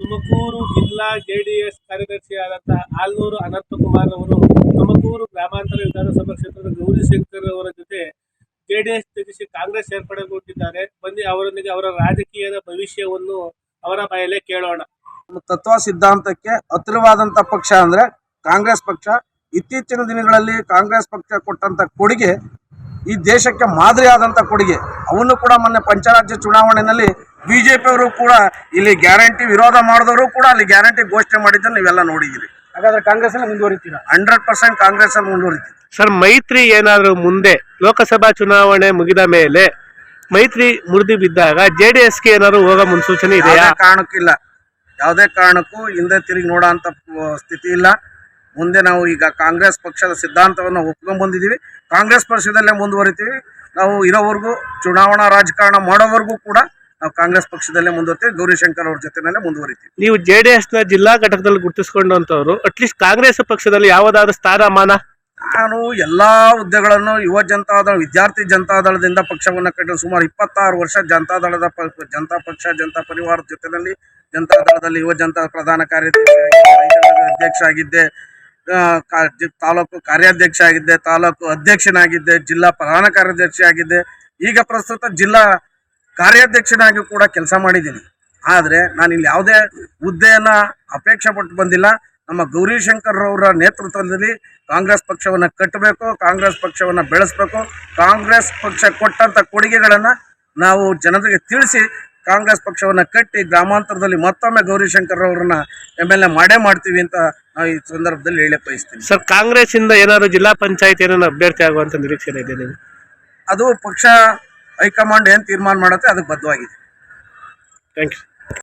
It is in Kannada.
ತುಮಕೂರು ಜಿಲ್ಲಾ ಜೆಡಿಎಸ್ ಕಾರ್ಯದರ್ಶಿಯಾದಂತಹ ಆಲ್ನೂರು ಅನಂತಕುಮಾರ್ ಅವರು ತುಮಕೂರು ಗ್ರಾಮಾಂತರ ವಿಧಾನಸಭಾ ಕ್ಷೇತ್ರದ ಗೌರಿಶಂಕರ್ ಅವರ ಜೊತೆ ಜೆಡಿಎಸ್ ತ್ಯಜಿಸಿ ಕಾಂಗ್ರೆಸ್ ಸೇರ್ಪಡೆಗೊಂಡಿದ್ದಾರೆ. ಬನ್ನಿ, ಅವರೊಂದಿಗೆ ಅವರ ರಾಜಕೀಯದ ಭವಿಷ್ಯವನ್ನು ಅವರ ಬಾಯಲ್ಲೇ ಕೇಳೋಣ. ತತ್ವ ಸಿದ್ಧಾಂತಕ್ಕೆ ಹತ್ತಿರವಾದಂತ ಪಕ್ಷ ಅಂದ್ರೆ ಕಾಂಗ್ರೆಸ್ ಪಕ್ಷ. ಇತ್ತೀಚಿನ ದಿನಗಳಲ್ಲಿ ಕಾಂಗ್ರೆಸ್ ಪಕ್ಷ ಕೊಟ್ಟಂತ ಕೊಡುಗೆ ಈ ದೇಶಕ್ಕೆ ಮಾದರಿಯಾದಂತ ಕೊಡುಗೆ. ಅವನು ಕೂಡ ಮೊನ್ನೆ ಪಂಚರಾಜ್ಯ ಚುನಾವಣೆಯಲ್ಲಿ ಬಿಜೆಪಿ ಅವರು ಕೂಡ ಇಲ್ಲಿ ಗ್ಯಾರಂಟಿ ವಿರೋಧ ಮಾಡಿದವರು ಕೂಡ ಅಲ್ಲಿ ಗ್ಯಾರಂಟಿ ಘೋಷಣೆ ಮಾಡಿದ್ದನ್ನು ನೀವೆಲ್ಲ ನೋಡಿದ್ದೀರಿ. ಹಾಗಾದ್ರೆ ಕಾಂಗ್ರೆಸ್ ಅಲ್ಲಿ ಮುಂದುವರಿತೀರಾ? ಹಂಡ್ರೆಡ್ ಪರ್ಸೆಂಟ್ ಕಾಂಗ್ರೆಸ್ ಅಲ್ಲಿ ಮುಂದುವರಿತೀವಿ. ಸರ್ ಮೈತ್ರಿ ಏನಾದರೂ ಮುಂದೆ ಲೋಕಸಭಾ ಚುನಾವಣೆ ಮುಗಿದ ಮೇಲೆ ಮೈತ್ರಿ ಮುರಿದು ಬಿದ್ದಾಗ ಜೆ ಡಿ ಎಸ್ಗೆ ಏನಾದರೂ ಹೋಗೋ ಮುನ್ಸೂಚನೆ ಇದೆಯಾ? ಯಾವುದೇ ಕಾರಣಕ್ಕಿಲ್ಲ ಯಾವುದೇ ಕಾರಣಕ್ಕೂ ಹಿಂದೆ ತಿರುಗಿ ನೋಡೋ ಅಂತ ಸ್ಥಿತಿ ಇಲ್ಲ. ಮುಂದೆ ನಾವು ಈಗ ಕಾಂಗ್ರೆಸ್ ಪಕ್ಷದ ಸಿದ್ಧಾಂತವನ್ನು ಒಪ್ಕೊಂಡು ಬಂದಿದ್ದೀವಿ. ಕಾಂಗ್ರೆಸ್ ಪಕ್ಷದಲ್ಲೇ ಮುಂದುವರಿತೀವಿ. ನಾವು ಇರೋವರೆಗೂ ಚುನಾವಣಾ ರಾಜಕಾರಣ ಮಾಡೋವರೆಗೂ ಕೂಡ ನಾವು ಕಾಂಗ್ರೆಸ್ ಪಕ್ಷದಲ್ಲೇ ಮುಂದುವರಿತೀವಿ ಗೌರಿಶಂಕರ್ ಅವ್ರ ಜೊತೆನಲ್ಲೇ ಮುಂದುವರಿತೀವಿ. ನೀವು ಜೆಡಿಎಸ್ನ ಜಿಲ್ಲಾ ಘಟಕದಲ್ಲಿ ಗುರುತಿಸಿಕೊಂಡಂತವ್ರು ಅಟ್ಲೀಸ್ಟ್ ಕಾಂಗ್ರೆಸ್ ಪಕ್ಷದಲ್ಲಿ ಯಾವುದಾದ್ರೂ ಸ್ಥಾನಮಾನ? ನಾನು ಎಲ್ಲಾ ಹುದ್ದೆಗಳನ್ನು ಯುವ ಜನತಾದಳ ವಿದ್ಯಾರ್ಥಿ ಜನತಾದಳದಿಂದ ಪಕ್ಷವನ್ನು ಕಟ್ಟಿದ ಸುಮಾರು ಇಪ್ಪತ್ತಾರು ವರ್ಷ ಜನತಾದಳದ ಪ- ಜನತಾ ಪಕ್ಷ ಜನತಾ ಪರಿವಾರದ ಜೊತೆಯಲ್ಲಿ ಜನತಾದಳದಲ್ಲಿ ಯುವ ಜನತಾ ಪ್ರಧಾನ ಕಾರ್ಯದರ್ಶಿ ಅಧ್ಯಕ್ಷ ಆಗಿದ್ದೆ ಆ, ಕಾ- ಜಿ- ತಾಲೂಕು ಕಾರ್ಯಾಧ್ಯಕ್ಷ ಆಗಿದ್ದೆ ತಾಲೂಕು ಅಧ್ಯಕ್ಷನಾಗಿದ್ದೆ ಜಿಲ್ಲಾ ಪ್ರಧಾನ ಕಾರ್ಯದರ್ಶಿ ಆಗಿದ್ದೆ. ಈಗ ಪ್ರಸ್ತುತ ಜಿಲ್ಲಾ ಕಾರ್ಯಾಧ್ಯಕ್ಷನಾಗಿ ಕೂಡ ಕೆಲಸ ಮಾಡಿದ್ದೀನಿ. ಆದರೆ ನಾನು ಇಲ್ಲಿ ಯಾವುದೇ ಹುದ್ದೆಯನ್ನು ಅಪೇಕ್ಷೆ ಪಟ್ಟು ಬಂದಿಲ್ಲ. ನಮ್ಮ ಗೌರಿಶಂಕರ್ ಅವರ ನೇತೃತ್ವದಲ್ಲಿ ಕಾಂಗ್ರೆಸ್ ಪಕ್ಷವನ್ನು ಕಟ್ಟಬೇಕು ಕಾಂಗ್ರೆಸ್ ಪಕ್ಷವನ್ನು ಬೆಳೆಸಬೇಕು ಕಾಂಗ್ರೆಸ್ ಪಕ್ಷ ಕೊಟ್ಟಂಥ ಕೊಡುಗೆಗಳನ್ನು ನಾವು ಜನರಿಗೆ ತಿಳಿಸಿ ಕಾಂಗ್ರೆಸ್ ಪಕ್ಷವನ್ನು ಕಟ್ಟಿ ಗ್ರಾಮಾಂತರದಲ್ಲಿ ಮತ್ತೊಮ್ಮೆ ಗೌರಿಶಂಕರ್ ಅವರನ್ನ ಎಂ ಎಲ್ ಎ ಮಾಡೇ ಮಾಡ್ತೀವಿ ಅಂತ ನಾವು ಈ ಸಂದರ್ಭದಲ್ಲಿ ಹೇಳಿ ಬಯಸ್ತೀನಿ. ಸರ್ ಕಾಂಗ್ರೆಸ್ ಇಂದ ಏನಾದ್ರು ಜಿಲ್ಲಾ ಪಂಚಾಯತ್ ಏನಾದ್ರು ಅಭ್ಯರ್ಥಿ ಆಗುವಂತ ನಿರೀಕ್ಷೆ ಇದೆ ನೀವು ಅದು ಪಕ್ಷ ಹೈಕಮಾಂಡ್ ಏನು ತೀರ್ಮಾನ ಮಾಡುತ್ತೆ ಅದಕ್ಕೆ ಬದ್ಧವಾಗಿದೆ. Thank you